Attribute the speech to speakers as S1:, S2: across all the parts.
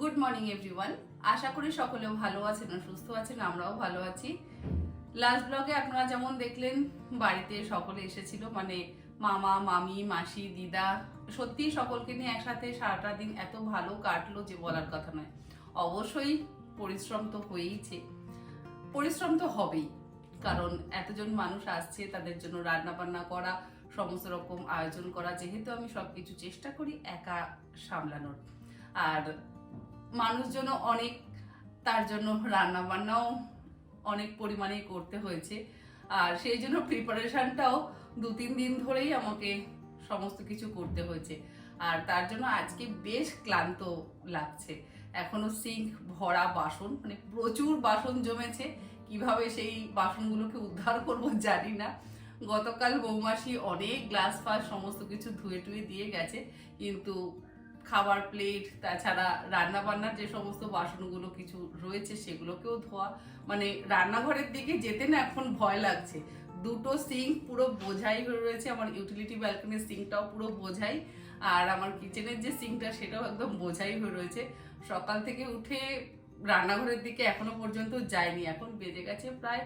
S1: Good morning everyone আশা করি সকলেও ভালো আছেন আর সুস্থ আছেন, আমরাও ভালো আছি। লাস্ট ব্লগে আপনারা যেমন দেখলেন, বাড়িতে সকলে এসেছিল মানে মামা, মামি, মাসি, দিদা সত্যি সকলকে নিয়ে একসাথে সারাটা দিন এত ভালো কাটলো যে বলার কথা নয়। অবশ্যই পরিশ্রম তো হয়েইছে। পরিশ্রম তো হবেই, কারণ এতজন মানুষ আসছে, তাদের জন্য রান্না বান্না করা, সমস্ত রকম আয়োজন করা, যেহেতু আমি সবকিছু চেষ্টা করি একা সামলানোর। আর মানুষজনও অনেক তার জন্য রান্না বান্নাও অনেক পরিমাণে করতে হয়েছে। আর সেই জন্য প্রিপারেশনটাও দু তিন দিন ধরেই আমাকে সমস্ত কিছু করতে হয়েছে। আর তার জন্য আজকে বেশ ক্লান্ত লাগছে। এখনও সিঙ্ক ভরা বাসন মানে প্রচুর বাসন জমেছে। কীভাবে সেই বাসনগুলোকে উদ্ধার করব জানি না। গতকাল বৌমাসি অনেক গ্লাস ফাস সমস্ত কিছু ধুয়ে টুয়ে দিয়ে গেছে। কিন্তু খাবার প্লেট তাছাড়া রান্না বান্নার যে সমস্ত বাসনগুলো কিছু রয়েছে সেগুলোকেও ধোয়া। মানে রান্নাঘরের দিকে যেতে না এখন ভয় লাগছে। দুটো সিঙ্ক পুরো বোঝাই হয়ে রয়েছে। আমার ইউটিলিটি ব্যালকনির সিঙ্কটাও পুরো বোঝাই। আর আমার কিচেনের যে সিঙ্কটা সেটাও একদম বোঝাই হয়ে রয়েছে। সকাল থেকে উঠে রান্নাঘরের দিকে এখনও পর্যন্ত যায়নি এখন বেজে গেছে প্রায়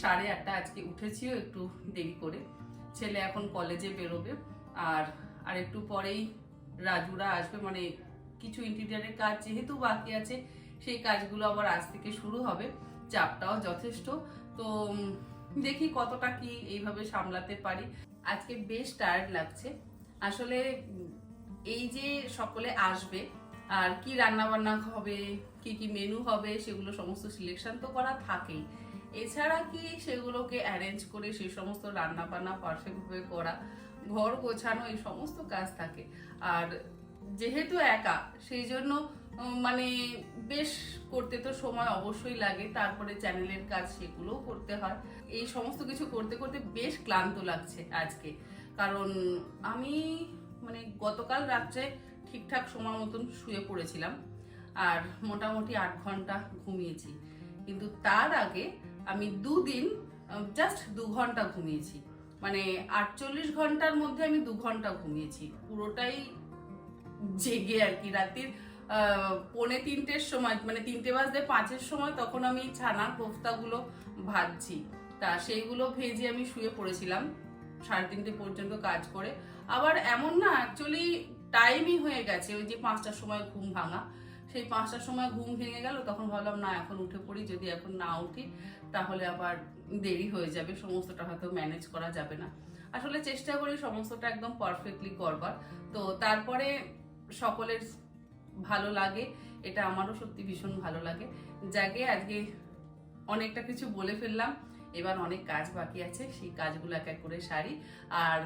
S1: সাড়ে আটটা আজকে উঠেছিও একটু দেরি করে। ছেলে এখন কলেজে বেরোবে। আর আর একটু পরেই রাজুরা আসবে মানে কিছু ইন্টিরিয়ারের কাজ যেহেতু বাকি আছে, সেই কাজগুলো আবার আজ থেকে শুরু হবে, চাপটাও যথেষ্ট। তো দেখি কতটা কি এইভাবে সামলাতে পারি। আজকে বেশ টায়ার্ড লাগছে। আসলে, এই যে সকলে আসবে, আর কি রান্না বান্না হবে, কি কি মেনু হবে, সেগুলো সমস্ত সিলেকশন তো করা থাকেই। এছাড়া কি সেগুলোকে অ্যারেঞ্জ করে সেই সমস্ত রান্না বান্না পারফেক্টভাবে করা ঘর গোছানো, এই সমস্ত কাজ থাকে। আর যেহেতু একা, সেই জন্য মানে বেশ করতে তো সময় অবশ্যই লাগে, তারপরে চ্যানেলের কাজ সেগুলোও করতে হয়। এই সমস্ত কিছু করতে করতে বেশ ক্লান্ত লাগছে আজকে। কারণ আমি মানে গতকাল রাত্রে ঠিকঠাক সময় মতন শুয়ে পড়েছিলাম, আর মোটামুটি আট ঘণ্টা ঘুমিয়েছি। কিন্তু তার আগে আমি দুদিন জাস্ট দু ঘণ্টা ঘুমিয়েছি। মানে আটচল্লিশ ঘণ্টার মধ্যে আমি দু ঘণ্টা ঘুমিয়েছি। পুরোটাই জেগে আর কি। রাত্রির পৌনে তিনটের সময় মানে তিনটে বাজতে পাঁচের সময় তখন আমি ছানা কোফতাগুলো ভাজছি। তা সেইগুলো ভেজে আমি শুয়ে পড়েছিলাম। সাড়ে তিনটে পর্যন্ত কাজ করে। আবার এমন না অ্যাকচুয়ালি টাইমই হয়ে গেছে। ওই যে পাঁচটার সময় ঘুম ভাঙা। সেই পাঁচটার সময় ঘুম ভেঙে গেল, তখন ভাবলাম, না, এখন উঠে পড়ি। যদি এখন না উঠি, তাহলে আবার দেরি হয়ে যাবে, সমস্তটা হয়তো ম্যানেজ করা যাবে না। আসলে চেষ্টা করি সমস্তটা একদম পারফেক্টলি করবার। তো তারপরে সকলের ভালো লাগে, এটা আমারও সত্যি ভীষণ ভালো লাগে। যাকে আজকে অনেকটা কিছু বলে ফেললাম, এবার অনেক কাজ বাকি আছে, সেই কাজগুলো এক এক করে সারি। আর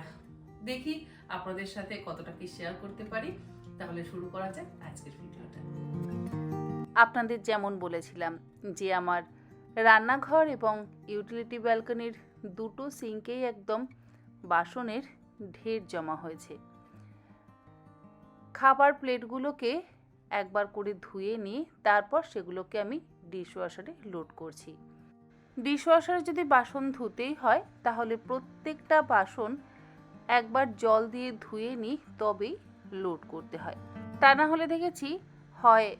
S1: দেখি আপনাদের সাথে কতটা কি শেয়ার করতে পারি। তাহলে শুরু করা যাক আজকের ভিডিওটা।
S2: আপনাদের যেমন বলেছিলাম যে আমার রান্নাঘর এবং ইউটিলিটি ব্যালকনির দুটো সিঙ্কেই একদম বাসনের ঢের জমা হয়েছে। খাবার প্লেটগুলোকে একবার করে ধুয়ে নিয়ে তারপর সেগুলোকে আমি ডিশওয়াশারে লোড করছি। ডিশওয়াশারে যদি বাসন ধুতেই হয়, তাহলে প্রত্যেকটা বাসন একবার জল দিয়ে ধুয়ে নিই তবেই লোড করতে হয়। তা না হলে দেখেছি হয়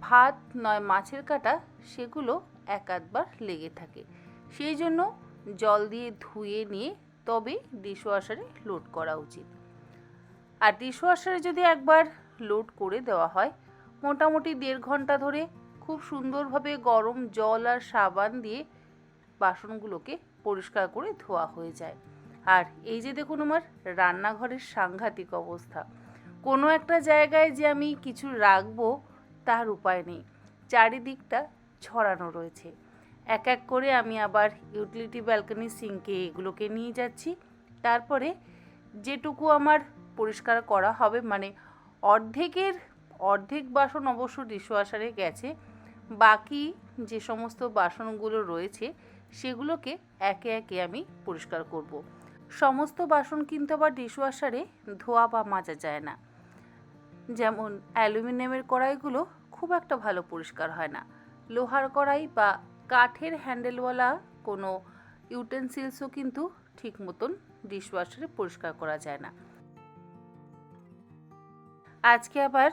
S2: ভাত নয় মাছের কাটা, সেগুলো এক আধবার লেগে থাকে। সেই জন্য জল দিয়ে ধুয়ে নিয়ে তবে ডিশওয়াশারে লোড করা উচিত। আর ডিশওয়াশারে যদি একবার লোড করে দেওয়া হয়, মোটামুটি দেড় ঘণ্টা ধরে খুব সুন্দরভাবে গরম জল আর সাবান দিয়ে বাসনগুলোকে পরিষ্কার করে ধোয়া হয়ে যায়। আর এই যে দেখুন আমার রান্নাঘরের সাংঘাতিক অবস্থা। কোনো একটা জায়গায় যে আমি কিছু রাখব, তার উপায় নেই। চারিদিকটা ছড়ানো রয়েছে। এক এক করে আমি আবার ইউটিলিটি ব্যালকনি সিঙ্কে এগুলোকে নিয়ে যাচ্ছি। তারপরে যেটুকু আমার পরিষ্কার করা হবে মানে অর্ধেকের, অর্ধেক বাসন অবশ্য ডিশওয়াশারে গেছে। বাকি যে সমস্ত বাসনগুলো রয়েছে, সেগুলোকে একে একে আমি পরিষ্কার করব। সমস্ত বাসন কিন্তু আবার ডিশওয়াশারে ধোয়া বা মাজা যায় না। যেমন অ্যালুমিনিয়ামের কড়াইগুলো খুব একটা ভালো পরিষ্কার হয় না। লোহার কড়াই বা কাঠের হ্যান্ডেলওয়ালা কোনো ইউটেন্সিলসও কিন্তু ঠিক মতন ডিশওয়াশারে পরিষ্কার করা যায় না। আজকে আবার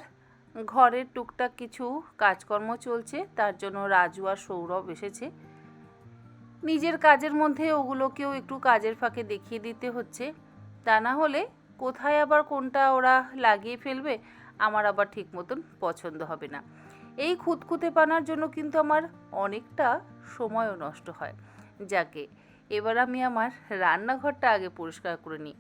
S3: ঘরের টুকটাক কিছু কাজকর্ম চলছে, তার জন্য রাজু আর সৌরভ এসেছে। নিজের কাজের মধ্যে ওগুলোকেও একটু কাজের ফাঁকে দেখিয়ে দিতে হচ্ছে। তা না হলে কোথায় আবার কোনটা ওরা লাগিয়ে ফেলবে, আমার আবার ঠিক মতন পছন্দ হবে না। এই খুঁতখুঁতে পানার জন্য কিন্তু আমার অনেকটা সময়ও নষ্ট হয়। যাকে, এবার আমি আমার রান্নাঘরটা আগে পরিষ্কার করে নিই।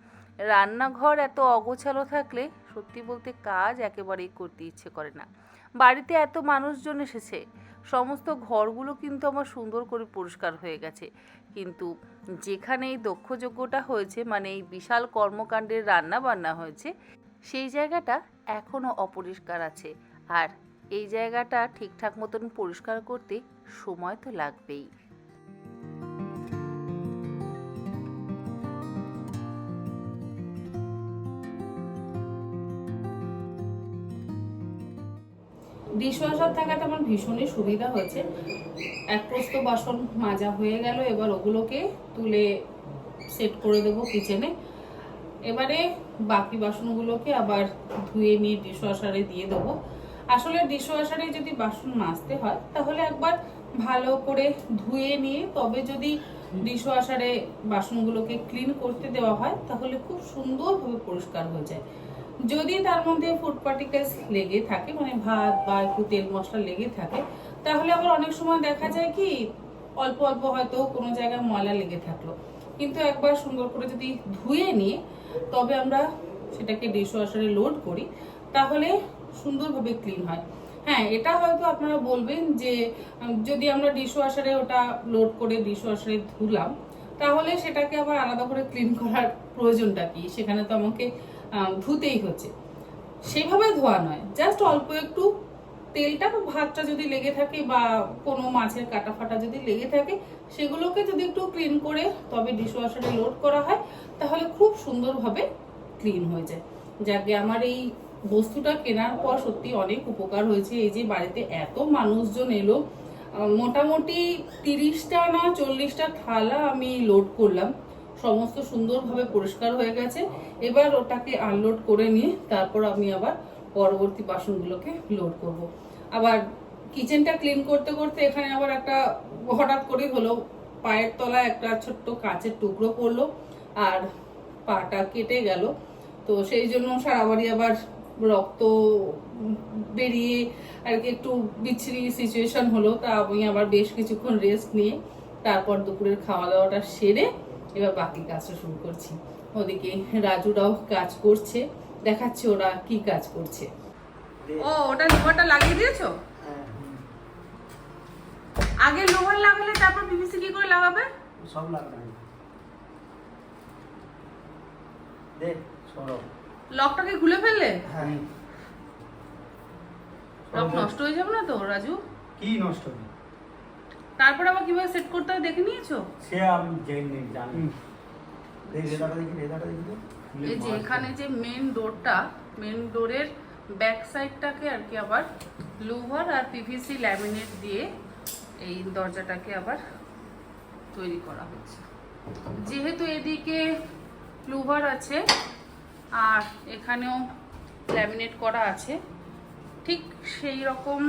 S3: রান্নাঘর এত অগোছালো থাকলে সত্যি বলতে কাজ একেবারেই করতে ইচ্ছে করে না। বাড়িতে এত মানুষজন এসেছে, সমস্ত ঘরগুলো কিন্তু আমার সুন্দর করে পরিষ্কার হয়ে গেছে। কিন্তু যেখানে এই দক্ষযোগ্যটা হয়েছে মানে এই বিশাল কর্মকাণ্ডের রান্না বান্না হয়েছে, সেই জায়গাটা এখনও অপরিষ্কার আছে। আর এই জায়গাটা ঠিকঠাক মতন পরিষ্কার করতে সময় তো লাগবেই।
S1: ডিশওয়াশার থাকাতে আমার ভীষণই সুবিধা হয়েছে। এক প্রস্ত বাসন মাজা হয়ে গেল, এবার ওগুলোকে তুলে সেট করে দেবো কিচেনে এবারে বাকি বাসনগুলোকে আবার ধুয়ে নিয়ে ডিশওয়াশারে দিয়ে দেবো। আসলে ডিশওয়াশারে যদি বাসন মাজতে হয়, তাহলে একবার ভালো করে ধুয়ে নিয়ে, তবে যদি ডিশওয়াশারে বাসনগুলোকে ক্লিন করতে দেওয়া হয়, তাহলে খুব সুন্দরভাবে পরিষ্কার হয়ে যায়। যদি তার মধ্যে ফুড পার্টিকেলস লেগে থাকে মানে ভাত বা একটু তেল মশলা লেগে থাকে, তাহলে আবার অনেক সময় দেখা যায় কি, অল্প অল্প হয়তো কোনো জায়গায় ময়লা লেগে থাকল। কিন্তু একবার সুন্দর করে যদি ধুয়ে নিয়ে, তবে আমরা সেটাকে ডিশ ওয়াশারে লোড করি, তাহলে সুন্দরভাবে ক্লিন হয়। হ্যাঁ এটা হয়তো আপনারা বলবেন যে যদি আমরা ডিশ ওয়াশারে ওটা লোড করে ডিশ ওয়াশারে ধুলাম, তাহলে সেটাকে আবার আলাদা করে ক্লিন করার প্রয়োজনটা কি? সেখানে তো আমাকে ধুতেই হচ্ছে। সেভাবে ধোয়া নয় জাস্ট অল্প একটু তেলটা বা ভাতটা যদি লেগে থাকে বা কোনো মাছের কাটা ফাটা যদি লেগে থাকে, সেগুলোকে যদি একটু ক্লিন করে তবে ডিশওয়াশারে লোড করা হয়, তাহলে খুব সুন্দরভাবে ক্লিন হয়ে যায়। যাকে আমার এই বস্তুটা কেনার পর সত্যি অনেক উপকার হয়েছে। এই যে বাড়িতে এত মানুষজন এলো মোটামুটি তিরিশটা না চল্লিশটা থালা আমি লোড করলাম। সমস্ত সুন্দরভাবে পরিষ্কার হয়ে গেছে। এবার ওটাকে আনলোড করে নিয়ে তারপর আমি আবার পরবর্তী বাসনগুলোকে লোড করব। আবার কিচেনটা ক্লিন করতে করতে এখানে আবার একটা হঠাৎ করে হলো, পায়ের তলায় একটা ছোট্ট কাঁচের টুকরো পড়ল আর পাটা কেটে গেল। তো সেই জন্য সারা বাড়ি আবার রক্ত বেরিয়ে আর কি একটু বিচ্ছিরি সিচুয়েশন হলো তা আমি আবার বেশ কিছুক্ষণ রেস্ট নিয়ে তারপর দুপুরের খাওয়া দাওয়াটা সেরে এবার বাকি কাজটা শুরু করছি। ওদিকে রাজুরাও কাজ করছে দেখাচ্ছে ওরা কি কাজ করছে। ও ওটা লিভারটা লাগিয়ে দিয়েছ? আগে লোহার লাগালে তারপর পিভিসি কি করে লাগাবে?
S4: সব লাগাবে। দে সরব
S1: লকটাকে খুলে ফেললে?
S4: হ্যাঁ
S1: লক নষ্ট হয়ে যাবে না তো রাজু?
S4: কি নষ্ট হবে?
S1: তারপর আবার কীভাবে সেট করতে হয় দেখে নিয়েছো?
S4: সে আমি জানি জানি। দেখ রেদাটা দেখি রেদাটা দেখি
S1: এই যে এখানে যে মেন ডোরটা মেন ডোরের ব্যাক সাইডটাকে আর কি আবার লুভার আর পিভিসি ল্যামিনেট দিয়ে এই দরজাটাকে আবার তৈরি করা হচ্ছে। যেহেতু এদিকে লুভার আছে আর এখানেও ল্যামিনেট করা আছে। ঠিক সেই রকম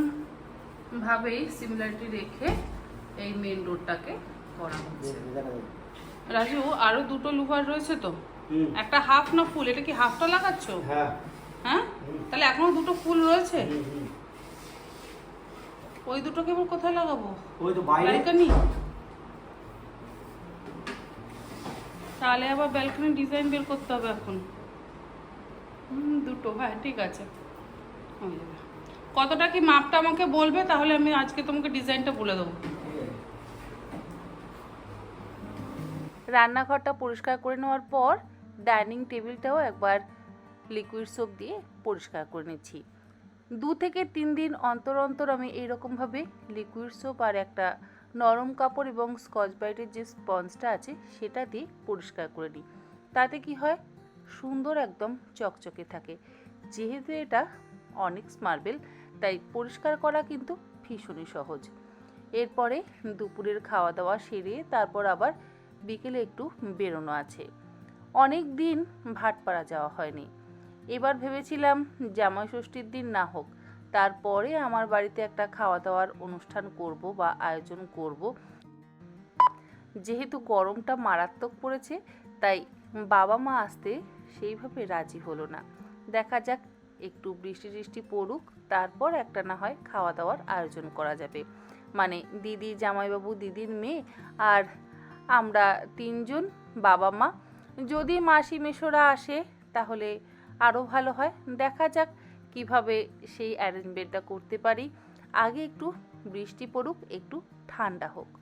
S1: ভাবেই সিমিলারিটি রেখে এই মেন ডোরটাকে করা হচ্ছে। রাজু আরও দুটো লুভার রয়েছে তো? একটা হাফ না ফুল এটা কি হাফটা লাগাচ্ছ?
S4: হ্যাঁ।
S1: হ্যাঁ? তাহলে এখনও দুটো ফুল রয়েছে। ওই দুটোকে এবার কোথায় লাগাবো?
S4: ওই তো বাইরে।
S1: ব্যালকনি? তাহলে আবার ব্যালকনি ডিজাইন বের করতে হবে এখন। দুটো হ্যাঁ ঠিক আছে। কতটা কি মাপটা আমাকে বলবে? তাহলে আমি আজকে তোমাকে ডিজাইনটা বলে দেবো।
S3: রান্নাঘরটা পরিষ্কার করে নেওয়ার পর ডাইনিং টেবিলটাও একবার লিকুইড সোপ দিয়ে পরিষ্কার করে নিচ্ছি। দু থেকে তিন দিন অন্তর অন্তর আমি এইরকমভাবে লিকুইড সোপ আর একটা নরম কাপড় এবং স্কচ ব্রাইটের যে স্পঞ্জটা আছে, সেটা দিয়ে পরিষ্কার করে নিই। তাতে কি হয়? সুন্দর একদম চকচকে থাকে। যেহেতু এটা অনিক্স মার্বেল, তাই পরিষ্কার করা কিন্তু ভীষণই সহজ। এরপরে দুপুরের খাওয়া দাওয়া সেরে তারপর আবার বিকেলে একটু বেরোনো আছে। অনেক দিন ভাটপাড়া যাওয়া হয়নি। এবার ভেবেছিলাম জামাই ষষ্ঠীর দিন না হোক,
S1: তারপরে আমার বাড়িতে একটা খাওয়া দাওয়ার অনুষ্ঠান করব বা আয়োজন করব। যেহেতু গরমটা মারাত্মক পড়েছে, তাই বাবা মা আসতে সেইভাবে রাজি হলো না। দেখা যাক, একটু বৃষ্টি টিষ্টি পড়ুক, তারপর একটা না হয় খাওয়া দাওয়ার আয়োজন করা যাবে। মানে দিদি, জামাইবাবু, দিদির মেয়ে আর আমরা তিনজন বাবা মা। যদি মাসি মেশোরা আসে, তাহলে আরও ভালো হয়। দেখা যাক কীভাবে সেই অ্যারেঞ্জমেন্টটা করতে পারি। আগে একটু বৃষ্টি পড়ুক, একটু ঠান্ডা হোক।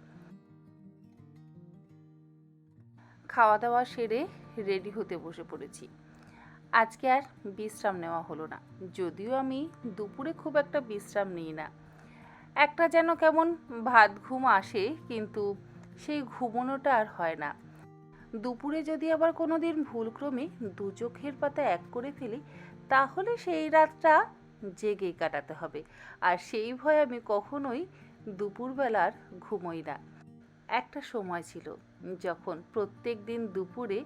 S1: খাওয়া দাওয়া সেরে রেডি হতে বসে পড়েছি। আজকে আর বিশ্রাম নেওয়া হলো না। যদিও আমি দুপুরে খুব একটা বিশ্রাম নিই না। একটা যেন কেমন ভাত ঘুম আসে, কিন্তু সেই ঘুমোনোটা আর হয় না। দুপুরে যদি আবার কোনো দিন ভুলক্রমে দু চোখের পাতা এক করে ফেলি, তাহলে সেই রাতটা জেগেই কাটাতে হবে। আর সেই ভয়ে আমি কখনোই দুপুরবেলার ঘুমোই না। একটা সময় ছিল যখন প্রত্যেক দিন দুপুরে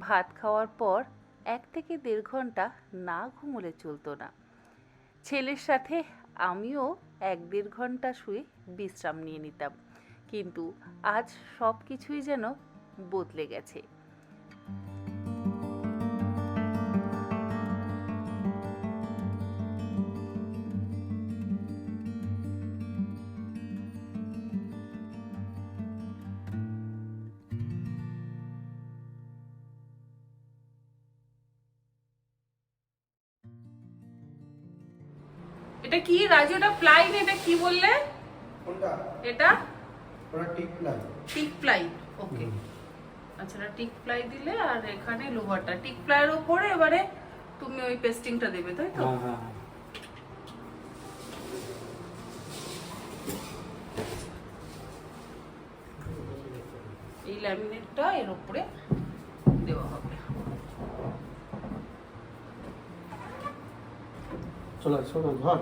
S1: ভাত খাওয়ার পর এক থেকে দেড় ঘণ্টা না ঘুমলে চলতো না। ছেলের সাথে আমিও এক দেড় ঘণ্টা শুয়ে বিশ্রাম নিয়ে নিতাম। কিন্তু আজ সব কিছুই যেন বদলে গেছে।
S5: এটা কি রাজু? এটা প্লাই এটা কি বললে?
S4: কোনটা?
S5: এটা?
S4: ওটা teak ply
S5: teak ply okay আচ্ছা এটা টিক প্লাই দিলে আর এখানে লোহারটা টিক প্লাইয়ের উপরে এবারে তুমি ওই পেস্টিংটা দেবে তাই তো?
S4: হ্যাঁ হ্যাঁ।
S5: এই ল্যামিনেটটা এর উপরে দেওয়া হবে
S4: চলো শোনো ধর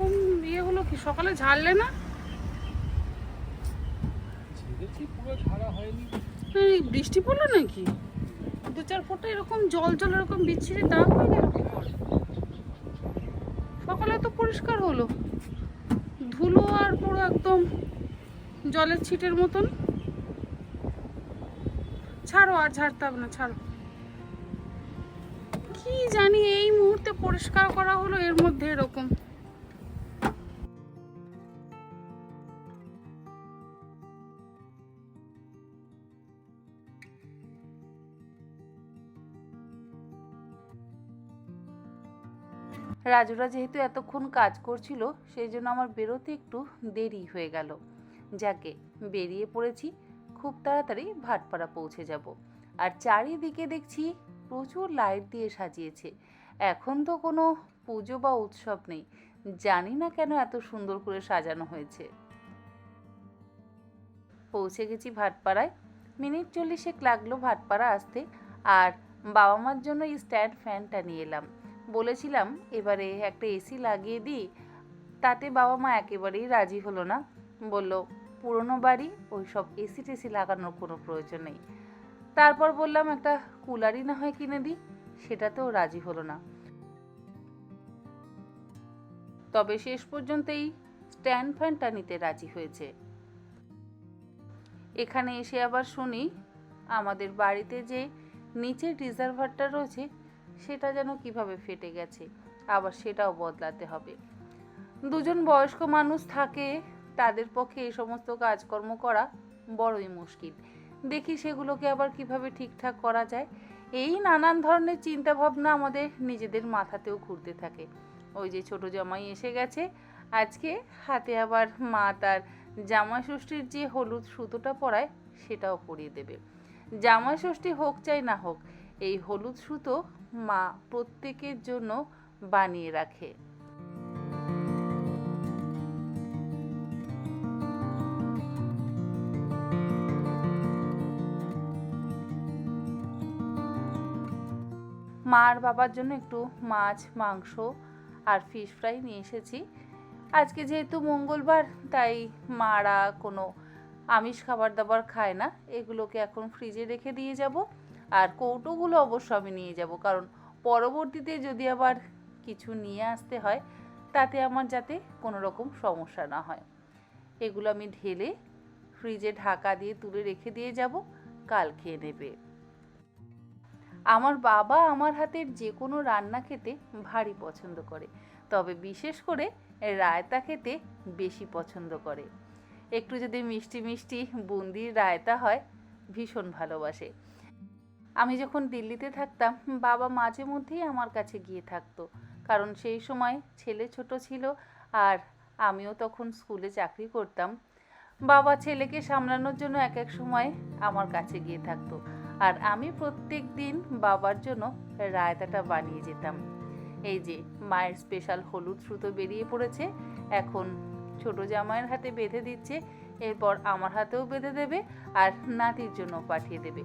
S5: উম, ইয়ে হলো কি? সকালে ঝাড়লে না?
S6: ছেড়েছি পুরো ঝাড়া হয়নি।
S5: এই বৃষ্টি পড়ল নাকি? দু চার ফোঁটা এরকম জল জল এরকম বিচ্ছিরি দাগ হয়ে গেল কি করে? সকালে তো পরিষ্কার হলো। ধুলো আর পুরো একদম জলের ছিটের মতন। ছাড়ো আর ঝাড়তে হবে না, ছাড়ো। কি জানি এই মুহূর্তে পরিষ্কার করা হলো, এর মধ্যে এরকম।
S1: রাজুরা যেহেতু এতক্ষণ কাজ করছিল, সেই জন্য আমার বেরোতে একটু দেরি হয়ে গেল। যাকে, বেরিয়ে পড়েছি খুব তাড়াতাড়ি ভাটপাড়া পৌঁছে যাব। আর চারিদিকে দেখছি প্রচুর লাইট দিয়ে সাজিয়েছে। এখন তো কোনো পুজো বা উৎসব নেই। জানি না কেন এত সুন্দর করে সাজানো হয়েছে। পৌঁছে গেছি ভাটপাড়ায়। মিনিট চল্লিশেক লাগল ভাটপাড়া আসতে। আর বাবা মার জন্য এই স্ট্যান্ড ফ্যানটা নিয়ে এলাম। বলেছিলাম, এবারে একটা এসি লাগিয়ে দিই। তাতে বাবা মা একেবারেই রাজি হলো না। বলল পুরনো বাড়ি ওই সব এসি টেসি লাগানোর কোনো প্রয়োজন নেই। তারপর বললাম, একটা কুলারই না হয় কিনে দিই। সেটাতেও রাজি হলো না। তবে শেষ পর্যন্ত এই স্ট্যান্ড ফ্যানটা নিতে রাজি হয়েছে। এখানে এসে আবার শুনি, আমাদের বাড়িতে যে নিচের রিজার্ভারটা রয়েছে, সেটা যেন কীভাবে ফেটে গেছে, আবার সেটাও বদলাতে হবে। দুজন বয়স্ক মানুষ থাকে তাদের পক্ষে এই সমস্ত কাজকর্ম করা বড়ই মুশকিল। দেখি সেগুলোকে আবার কীভাবে ঠিকঠাক করা যায়। এই নানান ধরনের চিন্তা ভাবনা আমাদের নিজেদের মাথাতেও ঘুরতে থাকে। ওই যে ছোট জামাই এসে গেছে। আজকে হাতে আবার মা তার জামাই ষষ্ঠীর যে হলুদ সুতোটা পরায়, সেটাও পরিয়ে দেবে। জামাই ষষ্ঠী হোক চাই না হোক, এই হলুদ সুতো মা প্রত্যেকের জন্য বানিয়ে রাখে। মা আর বাবার জন্য একটু মাছ, মাংস আর ফিশ ফ্রাই নিয়ে এসেছি। আজকে যেহেতু মঙ্গলবার, তাই মারা কোনো আমিষ খাবার দাবার খায় না। এগুলোকে এখন ফ্রিজে রেখে দিয়ে যাব আর কৌটোগুলো অবশ্য আমি নিয়ে যাব। কারণ পরবর্তীতে যদি আবার কিছু নিয়ে আসতে হয়, তাতে আমার যাতে কোনো রকম সমস্যা না হয়। এগুলো আমি ঢেলে ফ্রিজে ঢাকা দিয়ে তুলে রেখে দিয়ে যাব। কাল খেয়ে নেবে। আমার বাবা আমার হাতের যে কোনো রান্না খেতে ভারী পছন্দ করে। তবে বিশেষ করে রায়তা খেতে বেশি পছন্দ করে। একটু যদি মিষ্টি মিষ্টি বুন্দির রায়তা হয়, ভীষণ ভালোবাসে। আমি যখন দিল্লিতে থাকতাম, বাবা মাঝে মধ্যেই আমার কাছে গিয়ে থাকতো। কারণ সেই সময় ছেলে ছোট ছিল আর আমিও তখন স্কুলে চাকরি করতাম। বাবা ছেলেকে সামলানোর জন্য এক এক সময় আমার কাছে গিয়ে থাকতো। আর আমি প্রত্যেক দিন বাবার জন্য রায়তাটা বানিয়ে যেতাম। এই যে, মায়ের স্পেশাল হলুদ সুতো বেরিয়ে পড়েছে, এখন ছোট জামাইয়ের হাতে বেঁধে দিচ্ছে, এরপর আমার হাতেও বেঁধে দেবে আর নাতির জন্য পাঠিয়ে দেবে।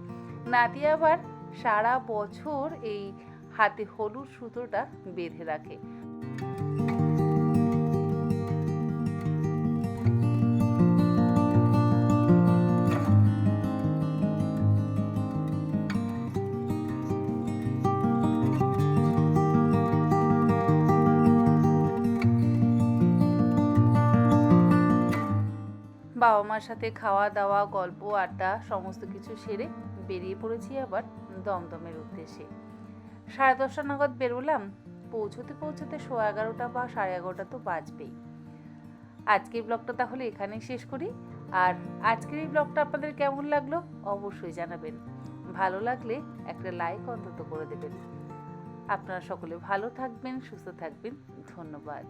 S1: নাতি আবার সারা বছর এই হাতে হলুদ সুতোটা বেঁধে রাখে। বাবা মার সাথে খাওয়া দাওয়া গল্প, আড্ডা, সমস্ত কিছু সেরে বেরিয়ে পড়েছি আবার দমদমের উদ্দেশ্যে। সাড়ে দশটা নাগাদ বেরোলাম। পৌঁছতে পৌঁছতে সোয়া এগারোটা বা সাড়ে এগারোটা তো বাজবেই। আজকের ব্লগটা তাহলে এখানেই শেষ করি। আর আজকের এই ব্লগটা আপনাদের কেমন লাগল অবশ্যই জানাবেন। ভালো লাগলে একটা লাইক অন্তত করে দেবেন। আপনারা সকলে ভালো থাকবেন, সুস্থ থাকবেন। ধন্যবাদ।